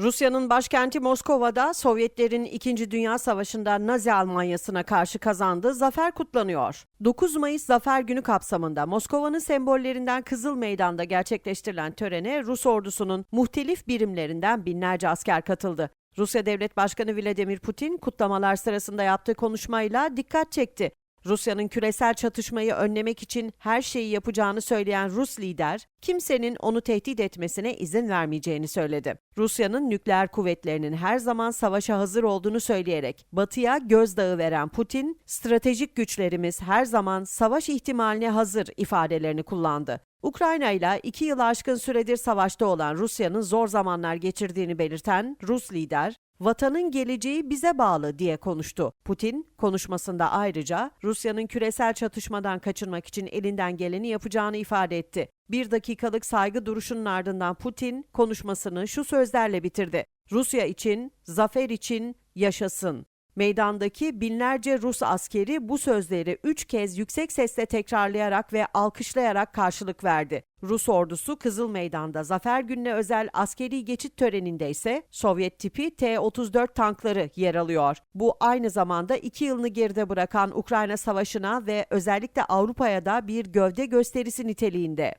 Rusya'nın başkenti Moskova'da Sovyetlerin 2. Dünya Savaşı'nda Nazi Almanyası'na karşı kazandığı zafer kutlanıyor. 9 Mayıs Zafer Günü kapsamında Moskova'nın sembollerinden Kızıl Meydan'da gerçekleştirilen törene Rus ordusunun muhtelif birimlerinden binlerce asker katıldı. Rusya Devlet Başkanı Vladimir Putin kutlamalar sırasında yaptığı konuşmayla dikkat çekti. Rusya'nın küresel çatışmayı önlemek için her şeyi yapacağını söyleyen Rus lider, kimsenin onu tehdit etmesine izin vermeyeceğini söyledi. Rusya'nın nükleer kuvvetlerinin her zaman savaşa hazır olduğunu söyleyerek Batı'ya gözdağı veren Putin, stratejik güçlerimiz her zaman savaş ihtimaline hazır ifadelerini kullandı. Ukrayna ile iki yıl aşkın süredir savaşta olan Rusya'nın zor zamanlar geçirdiğini belirten Rus lider, vatanın geleceği bize bağlı diye konuştu. Putin konuşmasında ayrıca Rusya'nın küresel çatışmadan kaçınmak için elinden geleni yapacağını ifade etti. Bir dakikalık saygı duruşunun ardından Putin konuşmasını şu sözlerle bitirdi. Rusya için, zafer için yaşasın. Meydandaki binlerce Rus askeri bu sözleri üç kez yüksek sesle tekrarlayarak ve alkışlayarak karşılık verdi. Rus ordusu Kızıl Meydan'da Zafer Günü'ne özel askeri geçit töreninde ise Sovyet tipi T-34 tankları yer alıyor. Bu aynı zamanda iki yılını geride bırakan Ukrayna Savaşı'na ve özellikle Avrupa'ya da bir gövde gösterisi niteliğinde.